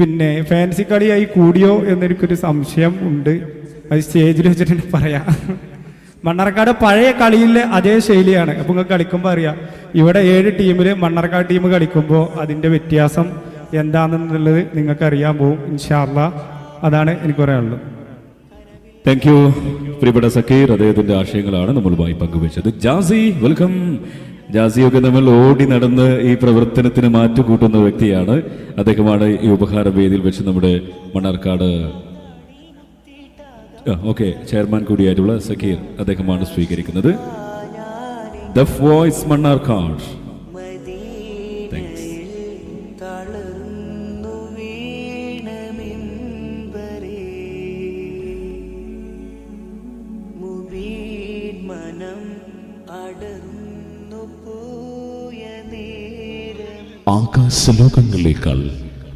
പിന്നെ ഫാൻസി കളിയായി കൂടിയോ എന്നെനിക്കൊരു സംശയം ഉണ്ട്. അത് സ്റ്റേജിൽ വെച്ചിട്ട് പറയാ. മണ്ണാർക്കാട് പഴയ കളിയിലെ അതേ ശൈലിയാണ്. അപ്പൊ നിങ്ങൾക്ക് കളിക്കുമ്പോൾ അറിയാം. ഇവിടെ ഏഴ് ടീമിൽ മണ്ണാർക്കാട് ടീം കളിക്കുമ്പോൾ അതിന്റെ വ്യത്യാസം എന്താണെന്നുള്ളത് നിങ്ങൾക്ക് അറിയാൻ പോകും ഇൻഷാല്ല അതാണ് എനിക്ക് പറയാനുള്ളത്. താങ്ക് യു പ്രിയപ്പെട്ട സക്കീർ അദ്ദേഹത്തിന്റെ ആശയങ്ങളാണ് നമ്മളുമായി പങ്കുവച്ചത്. ജാസി വെൽക്കം ജാസിയൊക്കെ നമ്മൾ ഓടി നടന്ന് ഈ പ്രവർത്തനത്തിന് മാറ്റുകൂട്ടുന്ന വ്യക്തിയാണ്. അദ്ദേഹമാണ് ഈ ഉപഹാര വേദിയിൽ വെച്ച് നമ്മുടെ മണ്ണാർക്കാട്. ഓക്കെ. ചെയർമാൻ കൂടിയായിട്ടുള്ള സക്കീർ അദ്ദേഹമാണ് സ്വീകരിക്കുന്നത്. വോയിസ് മണ്ണാർക്കാട്. മനം അടർന്നു ആകാശലോകങ്ങളേക്കാൾ